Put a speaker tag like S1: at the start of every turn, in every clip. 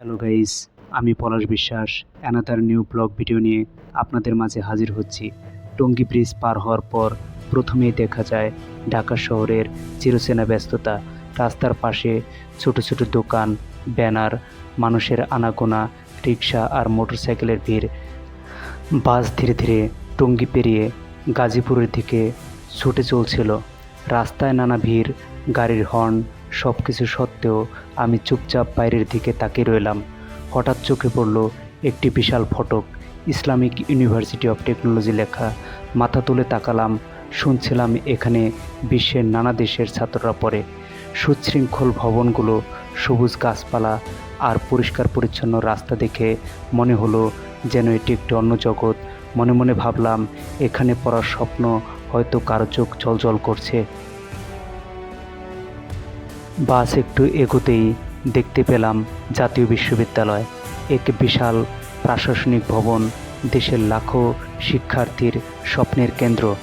S1: Hello guys আমি পলাশ বিশ্বাস another new blog video নিয়ে আপনাদের মাঝে হাজির হচ্ছি। টঙ্গী ব্রিজ পার হওয়ার পর প্রথমেই দেখা যায় ঢাকা শহরের চিরচেনা ব্যস্ততা, রাস্তার পাশে ছোট ছোট দোকান, ব্যানার, মানুষের আনাগোনা, রিক্সা আর মোটরসাইকেলের ভিড়। বাস ধীরে ধীরে টঙ্গী পেরিয়ে গাজীপুরের দিকে ছুটে চলছিল। রাস্তায় নানা ভিড়, গাড়ির হর্ন সব কিছু সত্ত্বেও আমি চুপচাপ বাইরের দিকে তাকিয়ে রইলাম। হঠাৎ চোখে পড়ল একটি বিশাল ফটক, ইসলামিক ইউনিভার্সিটি অফ টেকনোলজি লেখা। মাথা তুলে তাকালাম, শুনছিলাম এখানে বিশ্বের নানা দেশের ছাত্ররা পড়ে। সুশৃঙ্খল ভবনগুলো, সবুজ গাছপালা আর পরিষ্কার পরিচ্ছন্ন রাস্তা দেখে মনে হলো যেন এটি একটি অন্য জগৎ। মনে মনে ভাবলাম, এখানে পড়ার স্বপ্ন হয়তো কারও চোখ জলজল করছে। বাস একটু এগোতেই দেখতে পেলাম জাতীয় বিশ্ববিদ্যালয়, এক বিশাল প্রশাসনিক ভবন, দেশের লাখো শিক্ষার্থীর স্বপ্নের কেন্দ্র।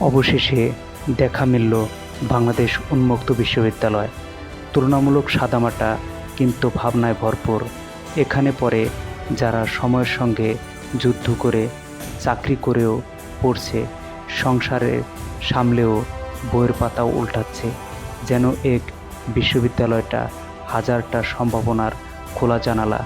S1: অবশেষে দেখা মিলল বাংলাদেশ উন্মুক্ত বিশ্ববিদ্যালয়। তুলনামূলক সাদামাটা, কিন্তু ভাবনায় ভরপুর। এখানে পরে যারা সময়ের সঙ্গে যুদ্ধ করে, চাকরি করেও পড়ছে। সংসারে সামলেও বইয়ের পাতাও উল্টাচ্ছে, যেন এক বিশ্ববিদ্যালয়টা হাজারটা সম্ভাবনার খোলা জানালা।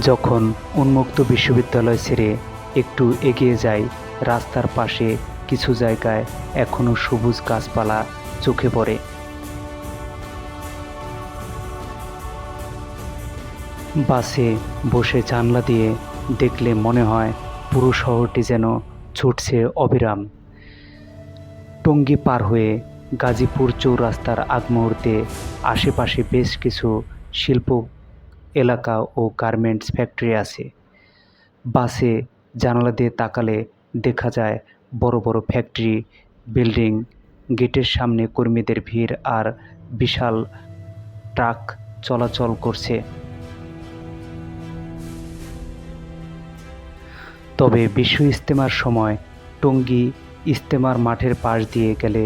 S1: যখন উন্মুক্ত বিশ্ববিদ্যালয় ছেড়ে একটু এগিয়ে যাই, রাস্তার পাশে কিছু জায়গায় এখনও সবুজ গাছপালা চোখে পড়ে। বাসে বসে জানলা দিয়ে দেখলে মনে হয় পুরো শহরটি যেন ছুটছে অবিরাম। টঙ্গী পার হয়ে গাজীপুর চৌরাস্তার আগ মুহূর্তে আশেপাশে বেশ কিছু শিল্প এলাকা ও গার্মেন্টস ফ্যাক্টরি আছে। বাসে জানালা দিয়ে তাকালে দেখা যায় বড় বড় ফ্যাক্টরি, বিল্ডিং, গেটের সামনে কর্মীদের ভিড় আর বিশাল ট্রাক চলাচল করছে। তবে বিশ্ব ইজতেমার সময় টঙ্গী ইজতেমার মাঠের পাশ দিয়ে গেলে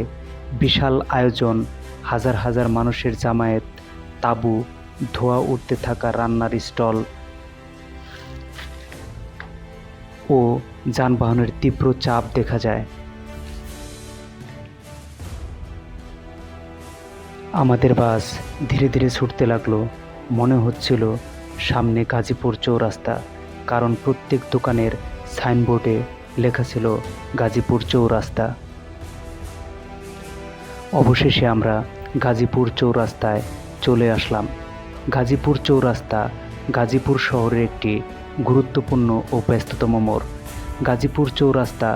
S1: বিশাল আয়োজন হাজার হাজার মানুষের জামায়াত তাঁবু, ধোয়া উঠতে থাকা রান্নার স্টল ও যানবাহনের তীব্র চাপ দেখা যায়। আমাদের বাস ধীরে ধীরে ছুটতে লাগল। মনে হচ্ছিল সামনে গাজীপুর চৌরাস্তা, কারণ প্রত্যেক দোকানের সাইনবোর্ডে লেখা ছিল গাজীপুর চৌরাস্তা। অবশেষে আমরা গাজীপুর চৌরাস্তায় চলে আসলাম। গাজীপুর চৌরাস্তা গাজীপুর শহরের একটি গুরুত্বপূর্ণ ও ব্যস্ততম মোড়। গাজীপুর চৌরাস্তা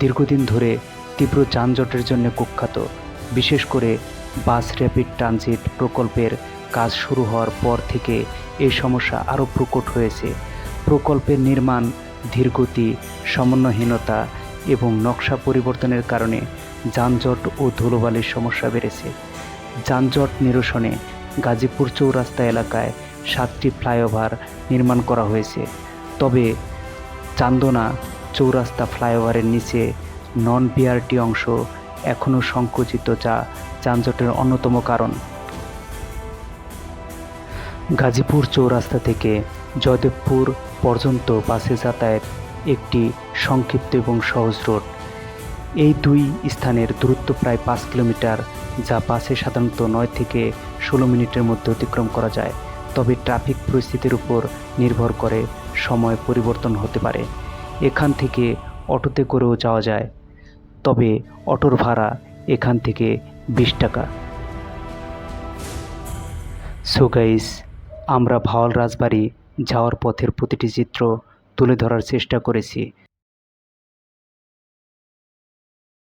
S1: দীর্ঘদিন ধরে তীব্র যানজটের জন্য কুখ্যাত। বিশেষ করে বাস র্যাপিড ট্রানজিট প্রকল্পের কাজ শুরু হওয়ার পর থেকে এই সমস্যা আরও প্রকট হয়েছে। প্রকল্পের নির্মাণ ধীরগতি, সমন্বয়হীনতা এবং নকশা পরিবর্তনের কারণে যানজট ও ধুলোবালির সমস্যা বেড়েছে। যানজট নিরসনে গাজীপুর চৌরাস্তা এলাকায় সাতটি ফ্লাইওভার নির্মাণ করা হয়েছে। তবে চান্দনা চৌরাস্তা ফ্লাইওভারের নিচে নন বিআরটি অংশ এখনও সংকুচিত, যা যানজটের অন্যতম কারণ। গাজীপুর চৌরাস্তা থেকে জয়দেবপুর পর্যন্ত বাসে যাতায়াত একটি সংক্ষিপ্ত এবং সহজ রোড। এই দুই স্থানের দূরত্ব প্রায় পাঁচ কিলোমিটার, যা বাসে সাধারণত নয় থেকে ষোলো মিনিটের মধ্যে অতিক্রম করা যায়, তবে ট্রাফিক পরিস্থিতির উপর নির্ভর করে সময় পরিবর্তন হতে পারে। এখান থেকে অটোতে করেও যাওয়া যায়, তবে অটোর ভাড়া এখান থেকে বিশ টাকা। সো গাইস আমরা ভাওয়াল রাজবাড়ি যাওয়ার পথের প্রতিটি চিত্র তুলে ধরার চেষ্টা করেছি।